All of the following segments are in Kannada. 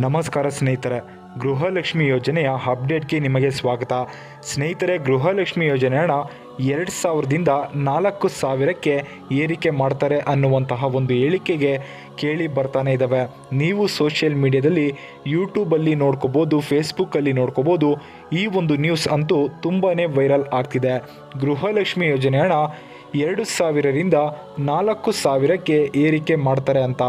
ನಮಸ್ಕಾರ ಸ್ನೇಹಿತರೆ, ಗೃಹಲಕ್ಷ್ಮಿ ಯೋಜನೆಯ ಅಪ್ಡೇಟ್ಗೆ ನಿಮಗೆ ಸ್ವಾಗತ. ಸ್ನೇಹಿತರೆ, ಗೃಹಲಕ್ಷ್ಮಿ ಯೋಜನೆ ಹಣ ಎರಡು ಸಾವಿರದಿಂದ ನಾಲ್ಕು ಸಾವಿರಕ್ಕೆ ಏರಿಕೆ ಮಾಡ್ತಾರೆ ಅನ್ನುವಂತಹ ಒಂದು ಹೇಳಿಕೆಗೆ ಕೇಳಿ ಬರ್ತಾನೆ ಇದ್ದಾವೆ ನೀವು ಸೋಷಿಯಲ್ ಮೀಡಿಯಾದಲ್ಲಿ ಯೂಟ್ಯೂಬಲ್ಲಿ ನೋಡ್ಕೋಬೋದು, ಫೇಸ್ಬುಕ್ಕಲ್ಲಿ ನೋಡ್ಕೋಬೋದು, ಈ ಒಂದು ನ್ಯೂಸ್ ಅಂತೂ ತುಂಬಾ ವೈರಲ್ ಆಗ್ತಿದೆ. ಗೃಹಲಕ್ಷ್ಮಿ ಯೋಜನೆ ಹಣ ಎರಡು ಸಾವಿರದಿಂದ ನಾಲ್ಕು ಸಾವಿರಕ್ಕೆ ಏರಿಕೆ ಮಾಡ್ತಾರೆ ಅಂತ.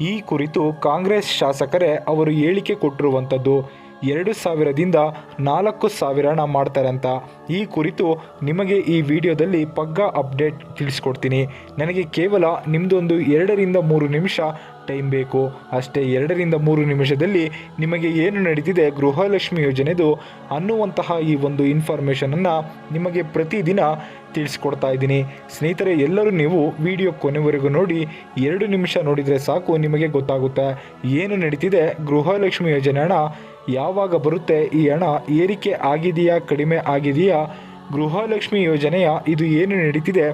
ಈ ಕುರಿತು ಕಾಂಗ್ರೆಸ್ ಶಾಸಕರೇ ಅವರು ಹೇಳಿಕೆ ಕೊಟ್ಟಿರುವಂಥದ್ದು, ಎರಡು ಸಾವಿರದಿಂದ ನಾಲ್ಕು ಸಾವಿರನ ಮಾಡ್ತಾರೆ ಅಂತ ಈ ಕುರಿತು ನಿಮಗೆ ಈ ವಿಡಿಯೋದಲ್ಲಿ ಪಗ್ಗ ಅಪ್ಡೇಟ್ ತಿಳಿಸ್ಕೊಡ್ತೀನಿ. ನನಗೆ ಕೇವಲ ನಿಮ್ಮದೊಂದು ಎರಡರಿಂದ ಮೂರು ನಿಮಿಷ ಟೈಮ್ ಬೇಕು. ಅಷ್ಟೇ ಎರಡರಿಂದ ಮೂರು ನಿಮಿಷದಲ್ಲಿ ನಿಮಗೆ ಏನು ನಡೀತಿದೆ ಗೃಹಲಕ್ಷ್ಮಿ ಯೋಜನೆದು ಅನ್ನುವಂತಹ ಈ ಒಂದು ಇನ್ಫಾರ್ಮೇಷನನ್ನು ನಿಮಗೆ ಪ್ರತಿದಿನ ತಿಳಿಸ್ಕೊಡ್ತಾ ಇದ್ದೀನಿ. ಸ್ನೇಹಿತರೆ, ಎಲ್ಲರೂ ನೀವು ವಿಡಿಯೋ ಕೊನೆವರೆಗೂ ನೋಡಿ, ಎರಡು ನಿಮಿಷ ನೋಡಿದರೆ ಸಾಕು, ನಿಮಗೆ ಗೊತ್ತಾಗುತ್ತೆ ಏನು ನಡೀತಿದೆ ಗೃಹಲಕ್ಷ್ಮಿ ಯೋಜನೆ ಹಣ ಯಾವಾಗ ಬರುತ್ತೆ, ಈ ಹಣ ಏರಿಕೆ ಆಗಿದೆಯಾ, ಕಡಿಮೆ ಆಗಿದೆಯಾ, ಗೃಹಲಕ್ಷ್ಮಿ ಯೋಜನೆಯ ಇದು ಏನು ನಡೀತಿದೆ,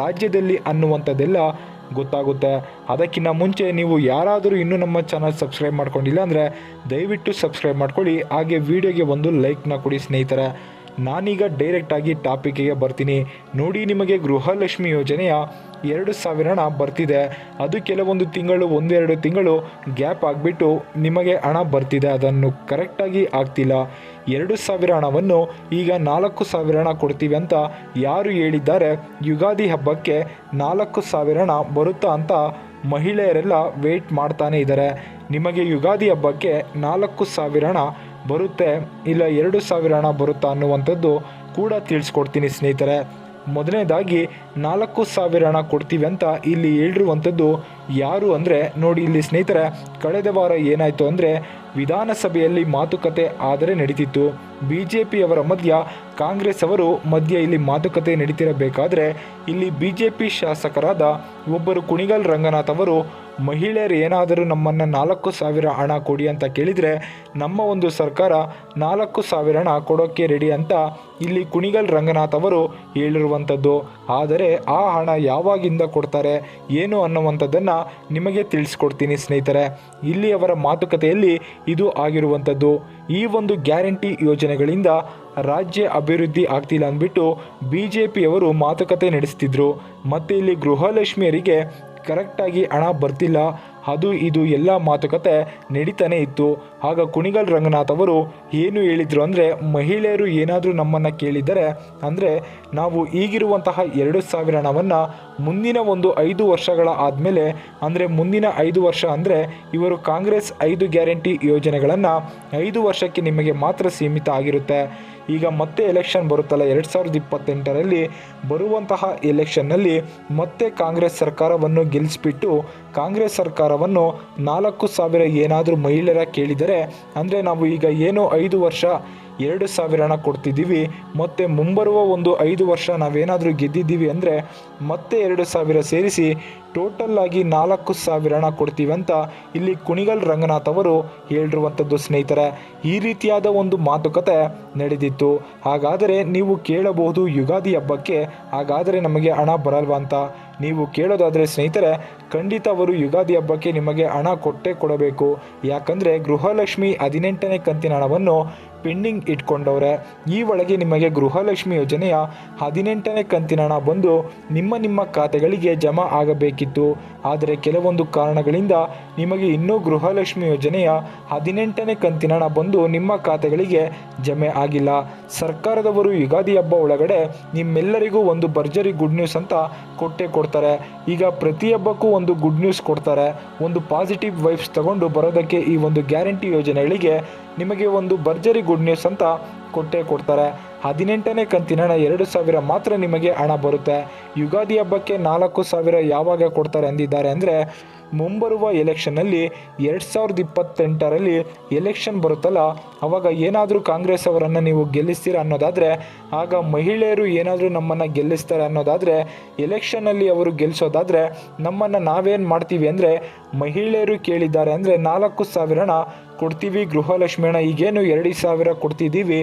ರಾಜ್ಯದಲ್ಲಿ ಅನ್ನುವಂಥದ್ದೆಲ್ಲ ಗೊತ್ತಾಗುತ್ತೆ. ಅದಕ್ಕಿಂತ ಮುಂಚೆ ನೀವು ಯಾರಾದರೂ ಇನ್ನೂ ನಮ್ಮ ಚಾನಲ್ ಸಬ್ಸ್ಕ್ರೈಬ್ ಮಾಡ್ಕೊಂಡಿಲ್ಲ ಅಂದರೆ ದಯವಿಟ್ಟು ಸಬ್ಸ್ಕ್ರೈಬ್ ಮಾಡ್ಕೊಳ್ಳಿ. ಹಾಗೆ ವಿಡಿಯೋಗೆ ಒಂದು ಲೈಕ್ನ ಕೊಡಿ ಸ್ನೇಹಿತರೆ. ನಾನೀಗ ಡೈರೆಕ್ಟಾಗಿ ಟಾಪಿಕ್ಕಿಗೆ ಬರ್ತೀನಿ. ನೋಡಿ ನಿಮಗೆ ಗೃಹಲಕ್ಷ್ಮಿ ಯೋಜನೆಯ ಎರಡು ಸಾವಿರ ಹಣ ಬರ್ತಿದೆ. ಅದು ಕೆಲವೊಂದು ತಿಂಗಳು, ಒಂದೆರಡು ತಿಂಗಳು ಗ್ಯಾಪ್ ಆಗಿಬಿಟ್ಟು ನಿಮಗೆ ಹಣ ಬರ್ತಿದೆ. ಅದನ್ನು ಕರೆಕ್ಟಾಗಿ ಆಗ್ತಿಲ್ಲ. ಎರಡು ಸಾವಿರ ಹಣವನ್ನು ಈಗ ನಾಲ್ಕು ಸಾವಿರ ಹಣ ಕೊಡ್ತೀವಿ ಅಂತ ಯಾರು ಹೇಳಿದ್ದಾರೆ. ಯುಗಾದಿ ಹಬ್ಬಕ್ಕೆ ನಾಲ್ಕು ಸಾವಿರ ಹಣ ಬರುತ್ತಾ ಅಂತ ಮಹಿಳೆಯರೆಲ್ಲ ವೇಟ್ ಮಾಡ್ತಾನೆ ಇದ್ದಾರೆ. ನಿಮಗೆ ಯುಗಾದಿ ಹಬ್ಬಕ್ಕೆ ನಾಲ್ಕು ಸಾವಿರ ಹಣ ಬರುತ್ತೆ? ಇಲ್ಲ ಎರಡು ಸಾವಿರ ಹಣ ಬರುತ್ತಾ ಅನ್ನುವಂಥದ್ದು ಕೂಡ ತಿಳಿಸ್ಕೊಡ್ತೀನಿ ಸ್ನೇಹಿತರೆ. ಮೊದಲನೇದಾಗಿ, ನಾಲ್ಕು ಸಾವಿರ ಹಣ ಕೊಡ್ತೀವಿ ಅಂತ ಇಲ್ಲಿ ಹೇಳಿರುವಂಥದ್ದು ಯಾರು ಅಂದರೆ ನೋಡಿ ಇಲ್ಲಿ ಸ್ನೇಹಿತರೆ, ಕಳೆದ ವಾರ ಏನಾಯಿತು ಅಂದರೆ ವಿಧಾನಸಭೆಯಲ್ಲಿ ಮಾತುಕತೆ ಆದರೆ ನಡೀತಿತ್ತು. ಬಿ ಜೆ ಮಧ್ಯ ಕಾಂಗ್ರೆಸ್ ಅವರು ಮಧ್ಯ ಇಲ್ಲಿ ಮಾತುಕತೆ ನಡೀತಿರಬೇಕಾದ್ರೆ ಇಲ್ಲಿ ಬಿ ಜೆ ಪಿ ಶಾಸಕರಾದ ಒಬ್ಬರು ಕುಣಿಗಲ್ ರಂಗನಾಥ್ ಅವರು, ಮಹಿಳೆಯರು ಏನಾದರೂ ನಮ್ಮನ್ನು ನಾಲ್ಕು ಸಾವಿರ ಹಣ ಕೊಡಿ ಅಂತ ಕೇಳಿದರೆ ನಮ್ಮ ಒಂದು ಸರ್ಕಾರ ನಾಲ್ಕು ಸಾವಿರ ಹಣ ಕೊಡೋಕ್ಕೆ ರೆಡಿ ಅಂತ ಇಲ್ಲಿ ಕುಣಿಗಲ್ ರಂಗನಾಥ್ ಅವರು ಹೇಳಿರುವಂಥದ್ದು. ಆದರೆ ಆ ಹಣ ಯಾವಾಗಿಂದ ಕೊಡ್ತಾರೆ, ಏನು ಅನ್ನುವಂಥದ್ದನ್ನು ನಿಮಗೆ ತಿಳಿಸ್ಕೊಡ್ತೀನಿ ಸ್ನೇಹಿತರೆ. ಇಲ್ಲಿ ಅವರ ಮಾತುಕತೆಯಲ್ಲಿ ಇದು ಆಗಿರುವಂಥದ್ದು. ಈ ಒಂದು ಗ್ಯಾರಂಟಿ ಯೋಜನೆಗಳಿಂದ ರಾಜ್ಯ ಅಭಿವೃದ್ಧಿ ಆಗ್ತಿಲ್ಲ ಅಂದ್ಬಿಟ್ಟು ಬಿ ಜೆ ಪಿಯವರು ಮಾತುಕತೆ ನಡೆಸ್ತಿದ್ರು. ಮತ್ತು ಇಲ್ಲಿ ಗೃಹಲಕ್ಷ್ಮಿಯರಿಗೆ ಕರೆಕ್ಟಾಗಿ ಹಣ ಬರ್ತಿಲ್ಲ. ಅದು ಇದು ಎಲ್ಲ ಮಾತುಕತೆ ನಡೀತಾನೆ ಇತ್ತು. ಆಗ ಕುಣಿಗಲ್ ರಂಗನಾಥ್ ಅವರು ಏನು ಹೇಳಿದರು ಅಂದರೆ, ಮಹಿಳೆಯರು ಏನಾದರೂ ನಮ್ಮನ್ನು ಕೇಳಿದರೆ ಅಂದರೆ, ನಾವು ಈಗಿರುವಂತಹ ಎರಡು ಸಾವಿರ ಹಣವನ್ನು ಮುಂದಿನ ಒಂದು ಐದು ವರ್ಷಗಳ ಆದಮೇಲೆ, ಅಂದರೆ ಮುಂದಿನ ಐದು ವರ್ಷ ಅಂದರೆ, ಇವರು ಕಾಂಗ್ರೆಸ್ ಐದು ಗ್ಯಾರಂಟಿ ಯೋಜನೆಗಳನ್ನು ಐದು ವರ್ಷಕ್ಕೆ ನಿಮಗೆ ಮಾತ್ರ ಸೀಮಿತ ಆಗಿರುತ್ತೆ. ಈಗ ಮತ್ತೆ ಎಲೆಕ್ಷನ್ ಬರುತ್ತಲ್ಲ, ಎರಡು ಸಾವಿರದ ಇಪ್ಪತ್ತೆಂಟರಲ್ಲಿ ಬರುವಂತಹ ಎಲೆಕ್ಷನ್ನಲ್ಲಿ ಮತ್ತೆ ಕಾಂಗ್ರೆಸ್ ಸರ್ಕಾರವನ್ನು ಗೆಲ್ಲಿಸ್ಬಿಟ್ಟು ಕಾಂಗ್ರೆಸ್ ಸರ್ಕಾರವನ್ನು ನಾಲ್ಕು ಸಾವಿರ ಏನಾದರೂ ಮಹಿಳೆಯರ ಕೇಳಿದರೆ, ಅಂದರೆ ನಾವು ಈಗ ಏನು ಐದು ವರ್ಷ ಎರಡು ಸಾವಿರನ ಕೊಡ್ತಿದ್ದೀವಿ, ಮತ್ತು ಮುಂಬರುವ ಒಂದು ಐದು ವರ್ಷ ನಾವೇನಾದರೂ ಗೆದ್ದಿದ್ದೀವಿ ಅಂದರೆ ಮತ್ತೆ ಎರಡು ಸಾವಿರ ಸೇರಿಸಿ ಟೋಟಲ್ ಆಗಿ ನಾಲ್ಕು ಸಾವಿರ ಹಣ ಕೊಡ್ತೀವಿ ಅಂತ ಇಲ್ಲಿ ಕುಣಿಗಲ್ ರಂಗನಾಥ್ ಅವರು ಹೇಳಿರುವಂಥದ್ದು ಸ್ನೇಹಿತರೆ. ಈ ರೀತಿಯಾದ ಒಂದು ಮಾತುಕತೆ ನಡೆದಿತ್ತು. ಹಾಗಾದರೆ ನೀವು ಕೇಳಬಹುದು ಯುಗಾದಿ ಹಬ್ಬಕ್ಕೆ, ಹಾಗಾದರೆ ನಮಗೆ ಹಣ ಬರಲ್ವಾ ಅಂತ. ನೀವು ಕೇಳೋದಾದರೆ ಸ್ನೇಹಿತರೆ, ಖಂಡಿತ ಅವರು ಯುಗಾದಿ ಹಬ್ಬಕ್ಕೆ ನಿಮಗೆ ಹಣ ಕೊಟ್ಟೇ ಕೊಡಬೇಕು. ಯಾಕಂದರೆ ಗೃಹಲಕ್ಷ್ಮಿ ಹದಿನೆಂಟನೇ ಕಂತಿನ ಹಣವನ್ನು ಪೆಂಡಿಂಗ್ ಇಟ್ಕೊಂಡವ್ರೆ. ಈ ಒಳಗೆ ನಿಮಗೆ ಗೃಹಲಕ್ಷ್ಮಿ ಯೋಜನೆಯ ಹದಿನೆಂಟನೇ ಕಂತಿನ ಹಣ ಬಂದು ನಿಮ್ಮ ನಿಮ್ಮ ಖಾತೆಗಳಿಗೆ ಜಮಾ ಆಗಬೇಕಿತ್ತು. ಆದರೆ ಕೆಲವೊಂದು ಕಾರಣಗಳಿಂದ ನಿಮಗೆ ಇನ್ನೂ ಗೃಹಲಕ್ಷ್ಮಿ ಯೋಜನೆಯ ಹದಿನೆಂಟನೇ ಕಂತಿನ ಹಣ ಬಂದು ನಿಮ್ಮ ಖಾತೆಗಳಿಗೆ ಜಮೆ ಆಗಿಲ್ಲ. ಸರ್ಕಾರದವರು ಯುಗಾದಿ ಹಬ್ಬ ಒಳಗಡೆ ನಿಮ್ಮೆಲ್ಲರಿಗೂ ಒಂದು ಭರ್ಜರಿ ಗುಡ್ ನ್ಯೂಸ್ ಅಂತ ಕೊಟ್ಟೆ ಕೊಡ್ತಾರೆ. ಈಗ ಪ್ರತಿ ಹಬ್ಬಕ್ಕೂ ಒಂದು ಗುಡ್ ನ್ಯೂಸ್ ಕೊಡ್ತಾರೆ. ಒಂದು ಪಾಸಿಟಿವ್ ವೈಬ್ಸ್ ತಗೊಂಡು ಬರೋದಕ್ಕೆ ಈ ಒಂದು ಗ್ಯಾರಂಟಿ ಯೋಜನೆಗಳಿಗೆ ನಿಮಗೆ ಒಂದು ಭರ್ಜರಿ ಗುಡ್ ನ್ಯೂಸ್ ಅಂತ ಕೊಟ್ಟೇ ಕೊಡ್ತಾರೆ. ಹದಿನೆಂಟನೇ ಕಂತಿನ ಎರಡು ಸಾವಿರ ಮಾತ್ರ ನಿಮಗೆ ಹಣ ಬರುತ್ತೆ. ಯುಗಾದಿ ಹಬ್ಬಕ್ಕೆ ನಾಲ್ಕು ಸಾವಿರ ಯಾವಾಗ ಕೊಡ್ತಾರೆ ಅಂದಿದ್ದಾರೆ ಅಂದರೆ, ಮುಂಬರುವ ಎಲೆಕ್ಷನ್ನಲ್ಲಿ ಎರಡು ಸಾವಿರದ ಇಪ್ಪತ್ತೆಂಟರಲ್ಲಿ ಎಲೆಕ್ಷನ್ ಬರುತ್ತಲ್ಲ, ಅವಾಗ ಏನಾದರೂ ಕಾಂಗ್ರೆಸ್ ಅವರನ್ನು ನೀವು ಗೆಲ್ಲಿಸ್ತೀರ ಅನ್ನೋದಾದರೆ, ಆಗ ಮಹಿಳೆಯರು ಏನಾದರೂ ನಮ್ಮನ್ನು ಗೆಲ್ಲಿಸ್ತಾರೆ ಅನ್ನೋದಾದರೆ ಎಲೆಕ್ಷನ್ನಲ್ಲಿ ಅವರು ಗೆಲ್ಲಿಸೋದಾದರೆ ನಮ್ಮನ್ನು ನಾವೇನು ಮಾಡ್ತೀವಿ ಅಂದರೆ, ಮಹಿಳೆಯರು ಕೇಳಿದ್ದಾರೆ ಅಂದರೆ ನಾಲ್ಕು ಸಾವಿರ ಹಣ ಕೊಡ್ತೀವಿ. ಗೃಹಲಕ್ಷ್ಮಿ ಹಣ ಈಗೇನು ಎರಡು ಸಾವಿರ ಕೊಡ್ತಿದ್ದೀವಿ.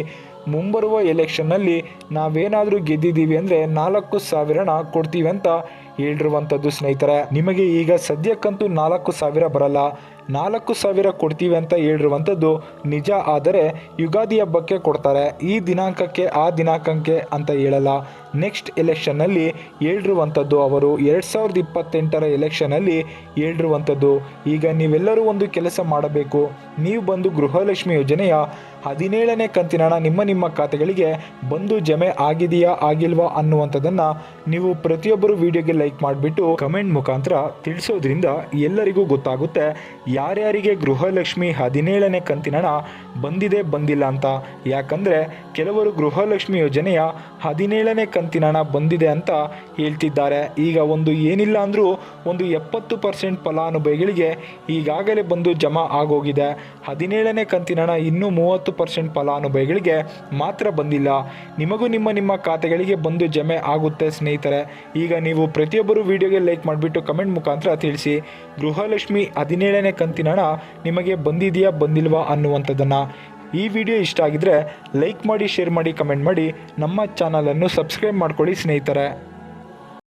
ಮುಂಬರುವ ಎಲೆಕ್ಷನ್ನಲ್ಲಿ ನಾವೇನಾದರೂ ಗೆದ್ದಿದ್ದೀವಿ ಅಂದರೆ ನಾಲ್ಕು ಸಾವಿರನ ಕೊಡ್ತೀವಿ ಅಂತ ಹೇಳಿರುವಂಥದ್ದು ಸ್ನೇಹಿತರೆ. ನಿಮಗೆ ಈಗ ಸದ್ಯಕ್ಕಂತೂ ನಾಲ್ಕು ಸಾವಿರ ಬರಲ್ಲ. ನಾಲ್ಕು ಸಾವಿರ ಕೊಡ್ತೀವಿ ಅಂತ ಹೇಳಿರುವಂಥದ್ದು ನಿಜ, ಆದರೆ ಯುಗಾದಿ ಹಬ್ಬಕ್ಕೆ ಕೊಡ್ತಾರೆ. ಈ ದಿನಾಂಕಕ್ಕೆ, ಆ ದಿನಾಂಕಕ್ಕೆ ಅಂತ ಹೇಳಲ್ಲ. ನೆಕ್ಸ್ಟ್ ಎಲೆಕ್ಷನ್ನಲ್ಲಿ ಹೇಳಿರುವಂಥದ್ದು ಅವರು ಎರಡು ಸಾವಿರದ ಇಪ್ಪತ್ತೆಂಟರ ಎಲೆಕ್ಷನಲ್ಲಿ ಹೇಳಿರುವಂಥದ್ದು. ಈಗ ನೀವೆಲ್ಲರೂ ಒಂದು ಕೆಲಸ ಮಾಡಬೇಕು. ನೀವು ಬಂದು ಗೃಹಲಕ್ಷ್ಮಿ ಯೋಜನೆಯ ಹದಿನೇಳನೇ ಕಂತಿನ ಹಣ ನಿಮ್ಮ ನಿಮ್ಮ ಖಾತೆಗಳಿಗೆ ಬಂದು ಜಮೆ ಆಗಿದೆಯಾ, ಆಗಿಲ್ವಾ ಅನ್ನುವಂಥದ್ದನ್ನು ನೀವು ಪ್ರತಿಯೊಬ್ಬರು ವಿಡಿಯೋಗೆ ಲೈಕ್ ಮಾಡಿಬಿಟ್ಟು ಕಮೆಂಟ್ ಮುಖಾಂತರ ತಿಳಿಸೋದ್ರಿಂದ ಎಲ್ಲರಿಗೂ ಗೊತ್ತಾಗುತ್ತೆ. ಯಾರ್ಯಾರಿಗೆ ಗೃಹಲಕ್ಷ್ಮಿ ಹದಿನೇಳನೇ ಕಂತಿನ ಹಣ ಬಂದಿದೆ ಬಂದಿಲ್ಲ ಅಂತ? ಯಾಕಂದರೆ ಕೆಲವರು ಗೃಹಲಕ್ಷ್ಮಿ ಯೋಜನೆಯ ಹದಿನೇಳನೇ ಕಂತಿನ ಹಣ ಬಂದಿದೆ ಅಂತ ಹೇಳ್ತಿದ್ದಾರೆ. ಈಗ ಒಂದು ಏನಿಲ್ಲ ಅಂದರೂ ಒಂದು ಎಪ್ಪತ್ತು ಪರ್ಸೆಂಟ್ ಫಲಾನುಭವಿಗಳಿಗೆ ಈಗಾಗಲೇ ಬಂದು ಜಮಾ ಆಗೋಗಿದೆ. ಹದಿನೇಳನೇ ಕಂತಿನ ಹಣ ಇನ್ನೂ ಮೂವತ್ತು ಪರ್ಸೆಂಟ್ ಫಲಾನುಭವಿಗಳಿಗೆ ಮಾತ್ರ ಬಂದಿಲ್ಲ. ನಿಮಗೂ ನಿಮ್ಮ ನಿಮ್ಮ ಖಾತೆಗಳಿಗೆ ಬಂದು ಜಮೆ ಆಗುತ್ತೆ ಸ್ನೇಹಿತರೆ. ಈಗ ನೀವು ಪ್ರತಿಯೊಬ್ಬರು ವಿಡಿಯೋಗೆ ಲೈಕ್ ಮಾಡಿಬಿಟ್ಟು ಕಮೆಂಟ್ ಮುಖಾಂತರ ತಿಳಿಸಿ. ಗೃಹಲಕ್ಷ್ಮಿ ಹದಿನೇಳನೇ ಕಂತಿನ ನಿಮಗೆ ಬಂದಿದೆಯಾ ಬಂದಿಲ್ವಾ ಅನ್ನುವಂಥದ್ದನ್ನು ಈ ವಿಡಿಯೋ ಇಷ್ಟ ಆಗಿದ್ರೆ ಲೈಕ್ ಮಾಡಿ, ಶೇರ್ ಮಾಡಿ, ಕಮೆಂಟ್ ಮಾಡಿ ನಮ್ಮ ಚಾನಲನ್ನು ಸಬ್ಸ್ಕ್ರೈಬ್ ಮಾಡ್ಕೊಳ್ಳಿ ಸ್ನೇಹಿತರೆ.